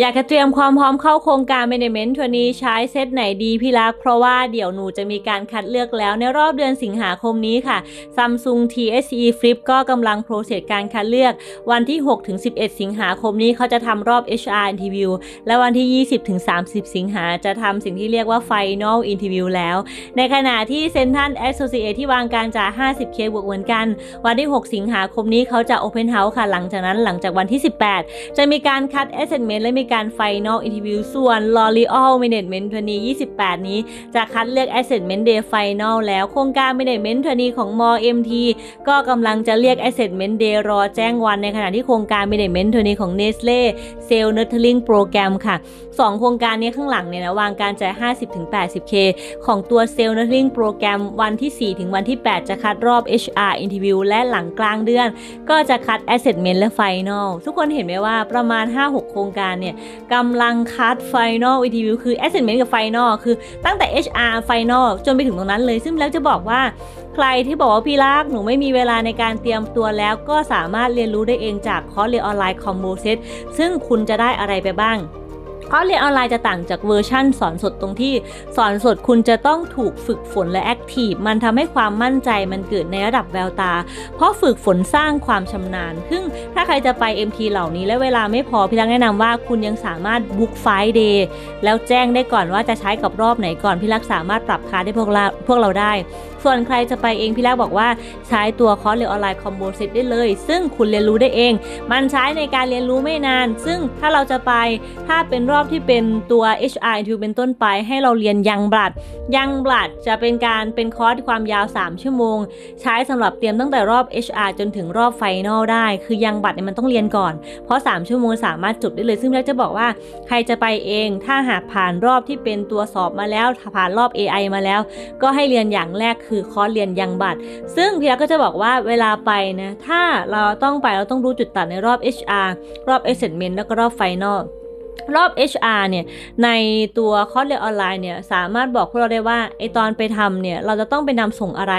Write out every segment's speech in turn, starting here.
อยากจะเตรียมความพร้อมเข้าโครงการ Management ทัวร์นี้ใช้เซตไหนดีพี่รัก เพราะว่าเดี๋ยวหนูจะมีการคัดเลือกแล้วในรอบเดือนสิงหาคมนี้ค่ะ Samsung TSE Flip ก็กำลังโปรเซสการคัดเลือก วันที่ 6-11 สิงหาคมนี้เขาจะทำรอบ HR Interview และวันที่ 20-30 สิงหาจะทำสิ่งที่เรียกว่า Final Interview แล้ว ในขณะที่ Central Associate ที่วางการจ่าย 50K บวกเหมือนกัน วันที่ 6 สิงหาคมนี้เขาจะ Open House ค่ะหลังจากนั้นหลังจากวันที่ 18 จะมีการคัด Assessment และมีการ Final Interview ส่วน L'Oreal Management ทัวร์นี้28 นี้ จะคัดเลือก Assessment Day Final แล้วโครงการ Management ทัวนี้ของม MT ก็กำลังจะเรียก Assessment Day รอแจ้งวันในขณะที่โครงการ Management ทัวนี้ของ Nestle Cell Nurturing Program ค่ะ 2 โครงการนี้ข้างหลังเนี่ยนะวางการจ่าย 50-80K ของตัว Cell Nurturing Program วันที่ 4 ถึงวันที่ 8 จะคัดรอบ HR Interview และหลังกลางเดือน ก็จะคัด Assessment และ Final ทุกคนเห็นไหมว่าประมาณ 5-6 โครงการเนี่ยกำลังคัด Final Interview คือ Assessment กับ Final คือตั้งแต่ HR Final จนไปถึงตรงนั้นเลย ซึ่งแล้วจะบอกว่าใครที่บอกว่าพี่รักหนูไม่มีเวลาในการเตรียมตัวแล้วก็สามารถเรียนรู้ได้เองจากคอร์สเรียนออนไลน์คอมโบเซตซึ่งคุณจะได้อะไรไปบ้าง คอร์สเรียนออนไลน์จะต่างจากเวอร์ชั่นสอนสดตรงที่สอนสดคุณจะต้องถูกฝึกฝนและแอคทีฟมันทำให้ความมั่นใจมันเกิดในระดับแววตา เพราะฝึกฝนสร้างความชำนาญ ซึ่งถ้าใครจะไป MT เหล่านี้และเวลาไม่พอพี่รักแนะนำว่าคุณยังสามารถบุ๊กไฟเดย์แล้วแจ้งได้ก่อนว่าจะใช้กับรอบไหนก่อนพี่รักสามารถปรับค่าได้พวกเราพวกเราได้ ส่วนใครจะไปเองพี่รักบอกว่าใช้ตัวคอร์สเรียนออนไลน์คอมโบเซตได้เลย ซึ่งคุณเรียนรู้ได้เอง มันใช้ในการเรียนรู้ไม่นาน ซึ่งถ้าเราจะไปถ้าเป็นรอบที่เป็นตัว HR interview เป็นต้นไปให้เราเรียนยังบลัด ยังบลัดจะเป็นการเป็นคอร์สความยาว 3 ชั่วโมง ใช้สำหรับเตรียมตั้งแต่รอบ HR จนถึงรอบไฟนอลได้ คือยังบัตรเนี่ยมันต้องเรียนก่อน เพราะ 3 ชั่วโมงสามารถจบได้เลย ซึ่งแล้วจะบอกว่าใครจะไปเอง ถ้าหากผ่านรอบที่เป็นตัวสอบมาแล้วผ่านรอบ AI มาแล้ว ก็ให้เรียนอย่างแรกคือคอร์สเรียนยังบัตร ซึ่งพี่รักก็จะบอกว่าเวลาไปนะถ้าเราต้องไปเราต้องรู้จุดตัดในรอบ HR รอบ Assessment แล้วก็รอบ Final รอบ HR เนี่ยในตัวคอร์สเรียนออนไลน์เนี่ยสามารถบอกพวกเราได้ว่าไอตอนไปทำเนี่ยเราจะต้องไปนำส่งอะไร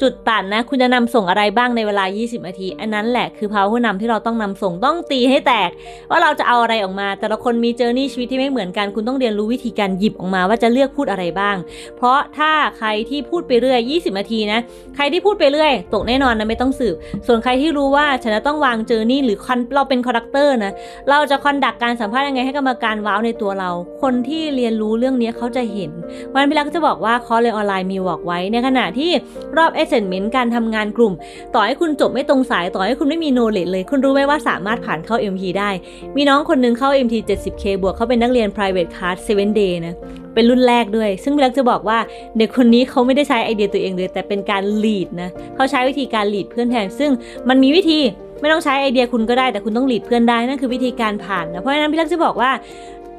จุดตัดนะคุณจะนำส่งอะไรบ้างในเวลา 20 นาที อันนั้นแหละคือภาวะผู้นำที่เราต้องนำส่งต้องตีให้แตก ว่าเราจะเอาอะไรออกมา แต่ละคนมีเจอร์นี่ชีวิตที่ไม่เหมือนกันคุณต้องเรียนรู้วิธีการหยิบออกมาว่าจะเลือกพูดอะไรบ้าง เพราะถ้าใครที่พูดไปเรื่อย 20 นาทีนะใครที่พูดไปเรื่อย ตกแน่นอนนะไม่ต้องสืบ ส่วนใครที่รู้ว่าฉันจะต้องวางเจอร์นี่หรือคอนเราเป็นคอนดักเตอร์นะเราจะคอนดักการสัมภาษณ์ยังไงให้กรรมการว้าวในตัวเรา คนที่เรียนรู้เรื่องนี้เขาจะเห็นวันพี่รักก็จะบอกว่าคอร์สเรียนออนไลน์มีบอกไว้ ในขณะที่รอบ Assessment การทำงานกลุ่ม ต่อให้คุณจบไม่ตรงสาย ต่อให้คุณไม่มีโนเลดเลย คุณรู้ไหมว่าสามารถผ่านเข้า MT ได้ มีน้องคนหนึงเข้า MT 70K บวกเขาเป็นนักเรียน private class 7 day นะเป็นรุ่นแรกด้วย ซึ่งพี่รักจะบอกว่าเด็กคนนี้เขาไม่ได้ใช้ไอเดียตัวเองเลย แต่เป็นการ lead นะเขาใช้วิธีการ lead เพื่อนแทนซึ่งมันมีวิธี ไม่ต้องใช้ไอเดียคุณก็ได้แต่คุณต้องหลีดเพื่อนได้นั่นคือวิธีการผ่านนะเพราะฉะนั้นพี่ลักจะบอกว่า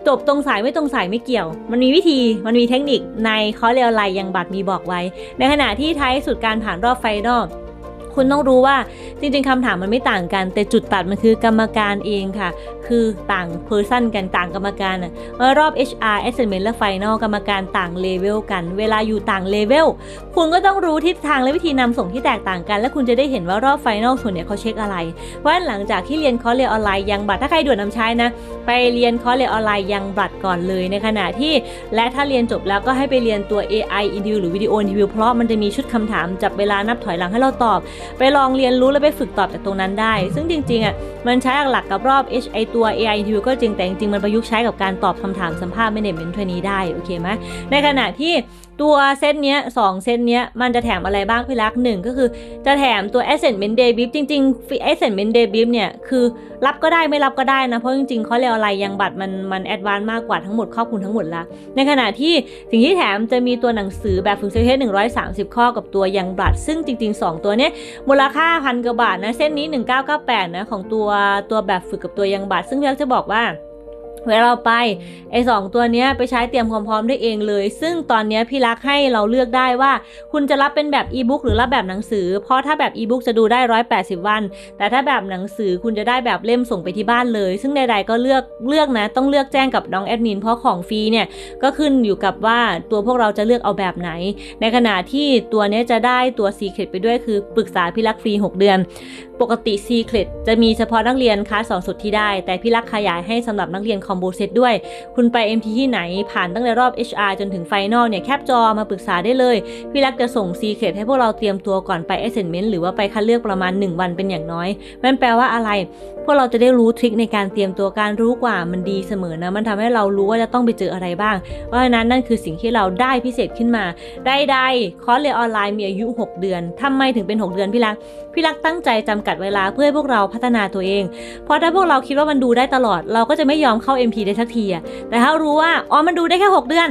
จบตรงสายไม่ตรงสายไม่เกี่ยว มันมีวิธี มันมีเทคนิคในคอร์สเรียนออนไลน์ยังบัตรมีบอกไว้ ในขณะที่ท้ายสุดการผ่านรอบไฟนอล คุณต้องรู้ว่าจริงๆคำถามมันไม่ต่างกัน แต่จุดตัดมันคือกรรมการเองค่ะ คือต่างเพอร์ซันกันต่างกรรมการอะรอบ HR Assessment และ Final กรรมการต่างเลเวลกัน เวลาอยู่ต่างเลเวลคุณก็ต้องรู้ทิศทางและวิธีนำส่งที่แตกต่างกัน และคุณจะได้เห็นว่ารอบ Final ส่วนเนี่ยเขาเช็คอะไร เพราะฉะนั้นหลังจากที่เรียนคอร์สเรียนออนไลน์ยังบัตรถ้าใครด่วนนำใช้นะ ไปเรียนคอร์สเรียนออนไลน์ยังบัตรก่อนเลยในขณะที่ และถ้าเรียนจบแล้วก็ให้ไปเรียนตัว AI interview หรือวิดีโอ interview เพราะมันจะมีชุดคำถามจับเวลานับถอยหลังให้เราตอบไปลองเรียนรู้แล้วไปฝึกตอบจากตรงนั้นได้ ซึ่งจริงๆอะมันใช้หลักกับรอบ H ไอตัว AI interview ก็จริงแต่จริงๆมันประยุกต์ใช้กับการตอบคำถามสัมภาษณ์ management เทรนี้ได้โอเคไหมในขณะที่ ตัวเซตเนี้ยสองเซตเนี้ยมันจะแถมอะไรบ้างพี่รักหนึ่งก็คือจะแถมตัว assessment day brief จริงๆ assessment day brief เนี่ยคือรับก็ได้ไม่รับก็ได้นะ เพราะจริงๆเขาเรียกอะไรยังบัตรมันมันแอดวานซ์มากกว่าทั้งหมดครอบคลุมทั้งหมดละในขณะที่สิ่งที่แถมจะมีตัวหนังสือแบบฝึกเซลเทส130 ข้อกับตัวยังบัตร ซึ่งจริง ๆ 2 ตัวเนี้ยมูลค่าพันกว่าบาทนะเส้นนี้ 1998นะของตัวตัวแบบฝึกกับตัวยังบัตร ซึ่งพี่รักจะบอกว่า เวลาเราไปไอ้สองตัวนี้ไปใช้เตรียมความพร้อมได้เองเลย ซึ่งตอนนี้พี่รักให้เราเลือกได้ว่า คุณจะรับเป็นแบบอีบุ๊กหรือรับแบบหนังสือ เพราะถ้าแบบอีบุ๊กจะดูได้ 180 วัน แต่ถ้าแบบหนังสือคุณจะได้แบบเล่มส่งไปที่บ้านเลย ซึ่งใดๆก็เลือกเลือกนะ ต้องเลือกแจ้งกับน้องแอดมินเพราะของฟรีเนี่ยก็ขึ้นอยู่กับว่าตัวพวกเราจะเลือกเอาแบบไหน ในขณะที่ตัวนี้จะได้ตัวซีเครตไปด้วยคือปรึกษาพี่รักฟรี 6 เดือนปกติ Secret จะมีเฉพาะนักเรียนคลาสสองสุดที่ได้ แต่พี่รักขยายให้สำหรับนักเรียนคอมโบเซตด้วย คุณไป MT ที่ไหนผ่านตั้งแต่รอบ HR จนถึงไฟนอลเนี่ยแคปจอมาปรึกษาได้เลย พี่รักจะส่ง Secret ให้พวกเราเตรียมตัวก่อนไป Assessment หรือว่าไปคัดเลือกประมาณ 1 วันเป็นอย่างน้อยนั่นแปลว่าอะไร พวกเราจะได้รู้ทริคในการเตรียมตัวการรู้กว่ามันดีเสมอนะ มันทำให้เรารู้ว่าจะต้องไปเจออะไรบ้าง เพราะฉะนั้นนั่นคือสิ่งที่เราได้พิเศษขึ้นมา ได้ได้คอร์สเรียนออนไลน์มีอายุ 6 เดือนทำไมถึงเป็น 6 เดือนพี่รัก พี่รักตั้งใจจำกัดเวลาเพื่อให้พวกเราพัฒนาตัวเอง เพราะถ้าพวกเราคิดว่ามันดูได้ตลอด เราก็จะไม่ยอมเข้า MT ได้สักทีอะแต่ถ้ารู้ว่าอ๋อมันดูได้แค่ 6 เดือน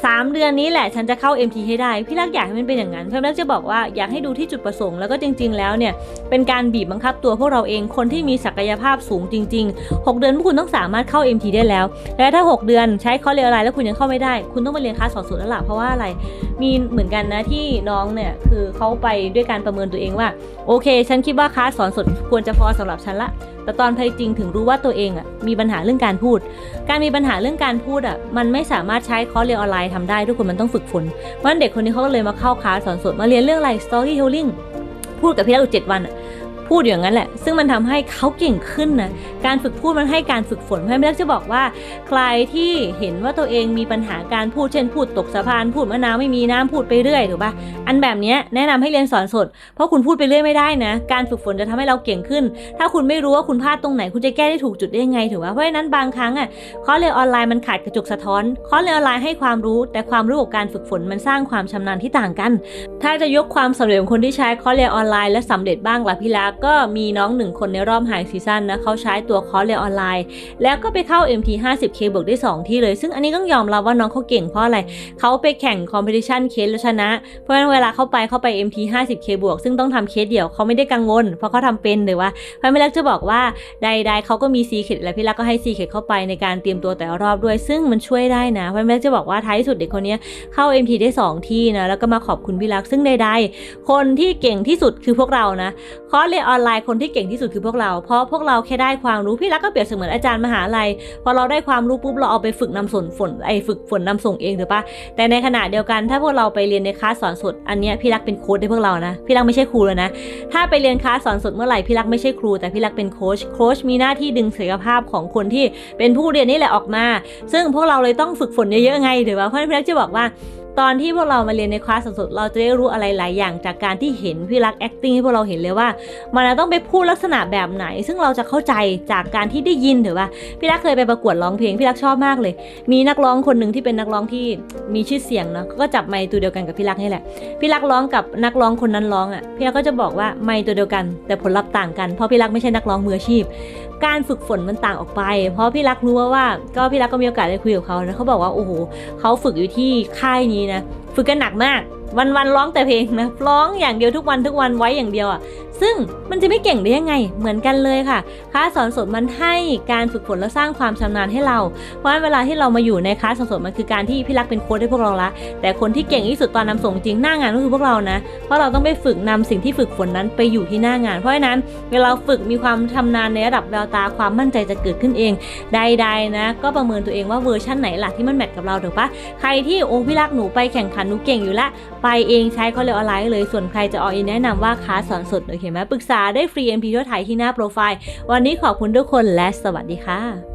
3 เดือนนี้แหละฉันจะเข้า MT ให้ได้ พี่รักอยากให้มันเป็นอย่างนั้นเพื่อนรักจะบอกว่าอยากให้ดูที่จุดประสงค์แล้วก็จริง ๆ แล้วเนี่ยเป็นการบีบบังคับตัวพวกเราเองคนที่มีศักยภาพสูงจริง ๆ 6 เดือนพวกคุณต้องสามารถเข้า MT ได้แล้ว และถ้า 6 เดือนใช้คอร์สเรียนออนไลน์แล้วคุณยังเข้าไม่ได้ คุณต้องมาเรียนคลาสสอนสูตรแล้วล่ะเพราะว่าอะไรมีเหมือนกันนะที่น้องเนี่ยคือเขาไปด้วยการประเมินตัวเองว่าโอเค ฉันคิดว่าคลาสสอนสดควรจะพอสำหรับฉันละแต่ตอนพยจริงถึงรู้ว่าตัวเองอะมีปัญหาเรื่องการพูด การมีปัญหาเรื่องการพูดอะมันไม่สามารถใช้คอร์สเรียนออนไลน์ทำได้ทุกคนมันต้องฝึกฝนเพราะนั้นเด็กคนนี้เขาก็เลยมาเข้าคลาสสอนสดมาเรียนเรื่องอะไร storytelling พูดกับพี่แล้วอยู่เจ็ดวันอะ พูดอย่างนั้นแหละ ซึ่งมันทำให้เขาเก่งขึ้นนะ การฝึกพูดมันให้การฝึกฝนเพราะฉะนั้นพี่รักจะบอกว่า ใครที่เห็นว่าตัวเองมีปัญหาการพูดเช่นพูดตกสะพานพูดมะนาวไม่มีน้ำพูดไปเรื่อยถูกปะอันแบบเนี้ยแนะนำให้เรียนสอนสด เพราะคุณพูดไปเรื่อยไม่ได้นะ การฝึกฝนจะทำให้เราเก่งขึ้น ถ้าคุณไม่รู้ว่าคุณพลาดตรงไหน คุณจะแก้ได้ถูกจุดได้ยังไงถูกปะเพราะฉะนั้นบางครั้งอะคอร์สเรียนออนไลน์มันขาดกระจกสะท้อนคอร์สเรียนออนไลน์ให้ความรู้ แต่ความรู้กับการฝึกฝนมันสร้างความชำนาญที่ต่างกัน ถ้าจะยกความสำเร็จของคนที่ใช้คอร์สเรียนออนไลน์และสำเร็จบ้างล่ะพี่ลักก็มีน้องหนึ่งคนในรอบไฮซีซั่นนะเขาใช้ตัวคอร์สเรียนออนไลน์ แล้วก็ไปเข้า MT 50K บวกได้ 2 ที่เลย ซึ่งอันนี้ต้องยอมรับว่าน้องเขาเก่งเพราะอะไรเขาไปแข่งคอมเพติชันเคสแล้วชนะ เพราะฉะนั้นเวลาเข้าไปเข้าไป MT 50K บวกซึ่งต้องทำเคสเดี่ยวเขาไม่ได้กังวล เพราะเขาทำเป็นหรือว่าพพี่ลักจะบอกว่าใด ๆเขาก็มีซีเคดและพี่ลักก็ให้ซีเคดเข้าไปในการเตรียมตัวแต่รอบด้วย ซึ่งมันช่วยได้นะเพราะพี่ลักจะบอกว่าท้ายสุดเด็กคนนี้เข้า MT ได้ 2 ที่นะแล้วก็มาขอบคุณพี่ลักซึ่งใด ๆ คนที่เก่งที่สุดคือพวกเรานะคอร์สเรียนออนไลน์คนที่เก่งที่สุดคือพวกเรา เพราะพวกเราแค่ได้ความรู้พี่รักก็เปรียบเสมือนอาจารย์มหาลัย พอเราได้ความรู้ปุ๊บเราเอาไปฝึกนำส่งฝนไอฝึกฝนนำส่งเองถูกปะแต่ในขณะเดียวกันถ้าพวกเราไปเรียนในคลาสสอนสดอันเนี้ยพี่รักเป็นโค้ชให้พวกเรานะพี่รักไม่ใช่ครูแล้วนะถ้าไปเรียนคลาสสอนสดเมื่อไหร่พี่รักไม่ใช่ครู แต่พี่รักเป็นโค้ชโค้ชมีหน้าที่ดึงศักยภาพของคนที่เป็นผู้เรียนนี่แหละออกมา ซึ่งพวกเราเลยต้องฝึกฝนเยอะๆไงถือว่าเพราะนั้นพี่รักจะบอกว่า ตอนที่พวกเรามาเรียนในคลาสสดๆเราจะได้รู้อะไรหลายอย่างจากการที่เห็นพี่รัก acting ให้พวกเราเห็นเลยว่า มันต้องไปพูดลักษณะแบบไหน ซึ่งเราจะเข้าใจจากการที่ได้ยินถือว่าพี่รักเคยไปประกวดร้องเพลงพี่รักชอบมากเลย มีนักร้องคนหนึ่งที่เป็นนักร้องที่มีชื่อเสียงเนาะเขาก็จับไมค์ตัวเดียวกันกับพี่รักนี่แหละพี่รักร้องกับนักร้องคนนั้นร้องอะพี่รักก็จะบอกว่าไมค์ตัวเดียวกัน แต่ผลลัพธ์ต่างกันเพราะพี่รักไม่ใช่นักร้องมืออาชีพการฝึกฝนมันต่างออกไป เพราะพี่รักรู้ว่าว่า ก็พี่รักก็มีโอกาสได้คุยกับเขานะเขาบอกว่าโอ้โหเขาฝึกอยู่ที่ค่ายนี้นะ ฝึกกันหนักมาก วันวันร้องแต่เพลงนะร้องอย่างเดียวทุกวันทุกวันไว้อย่างเดียวอะ่ะซึ่งมันจะไม่เก่งได้ยังไง เหมือนกันเลยค่ะคลาสสอนสดมันให้การฝึกฝนและสร้างความชำนาญให้เรา เพราะฉะนั้นเวลาที่เรามาอยู่ในคลาสสอนสดมันคือการที่พี่รักเป็นโค้ชให้พวกเราละ แต่คนที่เก่งที่สุดตอนนำส่งจริงหน้างานก็คือพวกเรานะ เพราะเราต้องไปฝึกนำสิ่งที่ฝึกฝนนั้นไปอยู่ที่หน้างาน เพราะฉะนั้นเวลาฝึกมีความชำนาญในระดับแววตาความมั่นใจจะเกิดขึ้นเอง ใด ๆ นะ ก็ประเมินตัวเองว่าเวอร์ชั่นไหนล่ะที่มันแมทกับเราถูกปะใครที่โอ้พี่รักหนูไปแข่งขันหนูเก่งอยู่ละไปเองใช้เขาเรียออนไลน์เลย ส่วนใครจะออินแนะนำว่าค้าสสอนสดโอเคไหมปรึกษาได้ฟรี MP ทั่วไทยที่หน้าโปรไฟล์ วันนี้ขอบคุณทุกคนและสวัสดีค่ะ